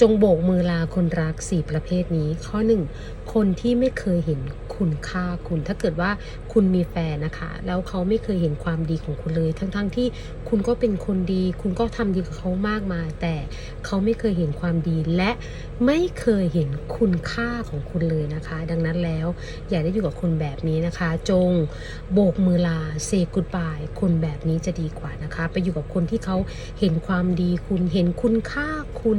จงโบกมือลาคนรักสี่ประเภทนี้ ข้อหนึ่งคนที่ไม่เคยเห็นคุณค่าคุณ ถ้าเกิดว่าคุณมีแฟนนะคะ แล้วเขาไม่เคยเห็นความดีของคุณเลย ทั้งๆทที่คุณก็เป็นคนดี คุณก็ทำดีกับเขามากมาย แต่เขาไม่เคยเห็นความดีและไม่เคยเห็นคุณค่าของคุณเลยนะคะ ดังนั้นแล้วอย่าได้อยู่กับคนแบบนี้นะคะ จงโบกมือลาเซกุดบายคนแบบนี้จะดีกว่านะคะ ไปอยู่กับคนที่เขาเห็นความดีคุณเห็นคุณค่าคุณ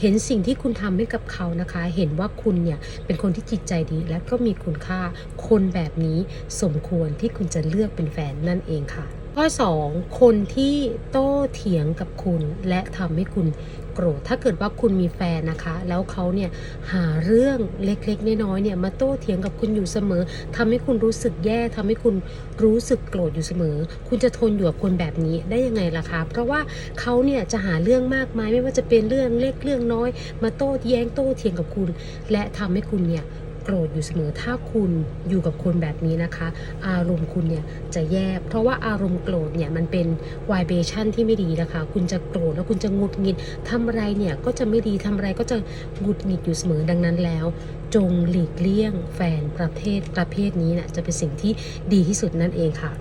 เห็นสิ่งที่คุณทำให้กับเขานะคะ เห็นว่าคุณเนี่ยเป็นคนที่จิตใจดีและก็มีคุณค่าคนแบบนี้สมควรที่คุณจะเลือกเป็นแฟนนั่นเองค่ะ ข้อ 2 คนที่โต้เถียงกับคุณและทำให้คุณโกรธ ถ้าเกิดว่าคุณมีแฟนนะคะ แล้วเขาเนี่ยหาเรื่องเล็กๆน้อยๆเนี่ยมาโต้เถียงกับคุณอยู่เสมอทำให้คุณรู้สึกแย่ทำให้คุณรู้สึกโกรธอยู่เสมอ คุณจะทนอยู่กับคนแบบนี้ได้ยังไงล่ะคะ เพราะว่าเขาเนี่ยจะหาเรื่องมากมายไม่ว่าจะเป็นเรื่องเล็กเรื่องน้อย มาโต้แย้งโต้เถียงกับคุณ และทำให้คุณเนี่ย โกรธอยู่เสมอถ้าคุณอยู่กับคนแบบนี้นะคะ อารมณ์คุณเนี่ยจะแย่เพราะว่าอารมณ์โกรธเนี่ยมันเป็นวายเบชันที่ไม่ดีนะคะ คุณจะโกรธแล้วคุณจะงุดหงิดทำอะไรเนี่ยก็จะไม่ดีทำอะไรก็จะงุดหงิดอยู่เสมอดังนั้นแล้ว จงหลีกเลี่ยงแฟนประเภทประเภทนี้นะจะเป็นสิ่งที่ดีที่สุดนั่นเองค่ะ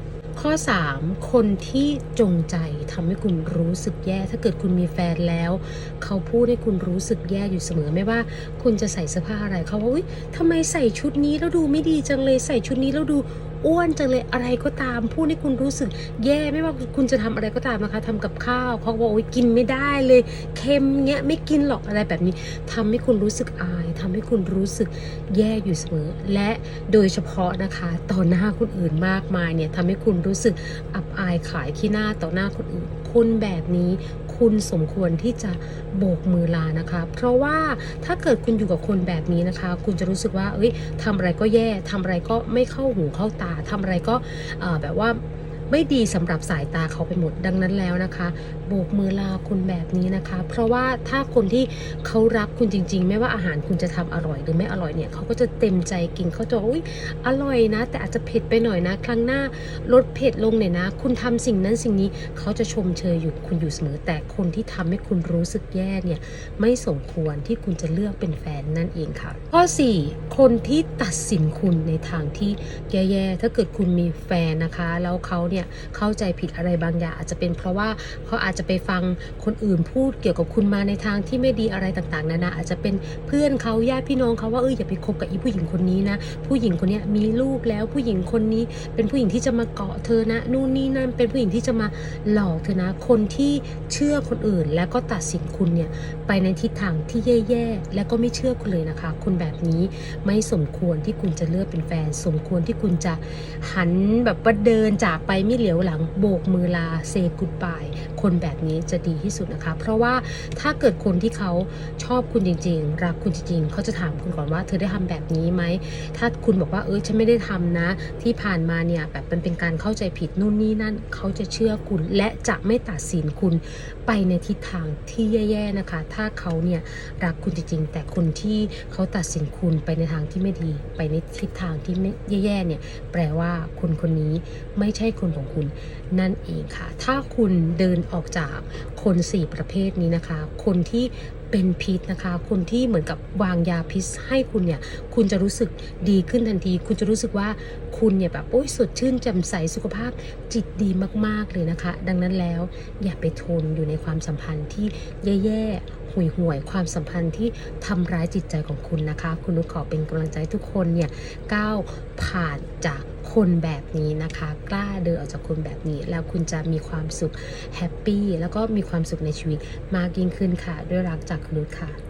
ข้อ 3 คนที่จงใจทำให้คุณรู้สึกแย่ ถ้าเกิดคุณมีแฟนแล้ว เขาพูดให้คุณรู้สึกแย่อยู่เสมอไม่ว่า คุณจะใส่เสื้อผ้าอะไรเขาว่าอุ้ยทำไมใส่ชุดนี้แล้วดูไม่ดีจังเลยใส่ชุดนี้แล้วดูอ้วนจังเลยอะไรก็ตามพูดให้คุณรู้สึก แย่ไม่ว่าคุณจะทำอะไรก็ตามนะคะทำกับข้าวเขาบอกโอ้ยกินไม่ได้เลยเค็มเงี้ยไม่กินหรอกอะไรแบบนี้ทำให้คุณรู้สึกอายทำให้คุณรู้สึกแย่อยู่เสมอ และโดยเฉพาะนะคะต่อหน้าคนอื่นมากมายเนี่ยทำให้คุณรู้สึกอับอายขายขี้หน้าต่อหน้าคนอื่นคนแบบนี้ คุณสมควรที่จะโบกมือลานะคะ เพราะว่าถ้าเกิดคุณอยู่กับคนแบบนี้นะคะ คุณจะรู้สึกว่า เอ้ยทำอะไรก็แย่ทำอะไรก็ไม่เข้าหูเข้าตาทำอะไรก็แบบว่า ไม่ดีสำหรับสายตาเขาไปหมดดังนั้นแล้วนะคะโบกมือลาคุณแบบนี้นะคะ เพราะว่าถ้าคนที่เขารักคุณจริง ๆ ไม่ว่าอาหารคุณจะทำอร่อยหรือไม่อร่อยเนี่ยเขาก็จะเต็มใจกินเขาจะบอกอุ้ยอร่อยนะ แต่อาจจะเผ็ดไปหน่อยนะ ครั้งหน้าลดเผ็ดลงหน่อยนะ คุณทำสิ่งนั้นสิ่งนี้เขาจะชมเชยอยู่คุณอยู่เสมอแต่คนที่ทำให้คุณรู้สึกแย่เนี่ยไม่สมควรที่คุณจะเลือกเป็นแฟนนั่นเองค่ะ ข้อ 4 คนที่ตัดสินคุณในทางที่แย่ๆถ้าเกิดคุณมีแฟนนะคะ แล้วเขาเนี่ยเข้าใจผิดอะไรบางอย่างอาจจะเป็นเพราะว่าเขาอาจจะไปฟังคนอื่นพูดเกี่ยวกับคุณมาในทางที่ไม่ดีอะไรต่างๆนานาอาจจะเป็นเพื่อนเขาญาติพี่น้องเขาว่าเอออย่าไปคบกับอีผู้หญิงคนนี้นะ ผู้หญิงคนนี้มีลูกแล้วผู้หญิงคนนี้เป็นผู้หญิงที่จะมาเกาะเธอนะนู่นนี่นั่นเป็นผู้หญิงที่จะมาหลอกเธอนะ คนที่เชื่อคนอื่นแล้วก็ตัดสินคุณเนี่ยไปในทิศทางที่แย่ๆและก็ไม่เชื่อคุณเลยนะคะ คุณแบบนี้ไม่สมควรที่คุณจะเลือกเป็นแฟน สมควรที่คุณจะหันแบบว่าเดินจากไปไม่เหลียวหลังโบกมือลาเซกุดบายคนแบบนี้จะดีที่สุดนะคะ เพราะว่าถ้าเกิดคนที่เขาชอบคุณจริง ๆ รักคุณจริงๆเขาจะถามคุณก่อนว่าเธอได้ทำแบบนี้ไหมถ้าคุณบอกว่าเออฉันไม่ได้ทำนะ ที่ผ่านมาเนี่ยแบบมันเป็นการเข้าใจผิดนู่นนี่นั่นเขาจะเชื่อคุณและจะไม่ตัดสินคุณไปในทิศทางที่แย่ๆนะคะ ถ้าเขาเนี่ยรักคุณจริงๆ แต่คนที่เขาตัดสินคุณไปในทางที่ไม่ดี ไปในทิศทางที่ไม่แย่ๆเนี่ยแปลว่าคนคนนี้ไม่ใช่คนของคุณนั่นเองค่ะ ถ้าคุณเดินออกจากคนสี่ประเภทนี้นะคะ คนที่เป็นพิษนะคะ คนที่เหมือนกับวางยาพิษให้คุณเนี่ย คุณจะรู้สึกดีขึ้นทันที คุณจะรู้สึกว่าคุณเนี่ยแบบโอ้ยสดชื่นแจ่มใสสุขภาพจิตดีมากๆเลยนะคะ ดังนั้นแล้วอย่าไปทนอยู่ในความสัมพันธ์ที่แย่ๆ ห่วยห่วยๆ ความสัมพันธ์ที่ทำร้ายจิตใจของคุณนะคะ คุณนุชขอเป็นกำลังใจทุกคนเนี่ยก้าวผ่านจากคนแบบนี้นะคะ กล้าเดินออกจากคนแบบนี้ แล้วคุณจะมีความสุขแฮปปี้แล้วก็มีความสุขในชีวิตมากยิ่งขึ้นค่ะ ด้วยรักจากคุณนุชค่ะ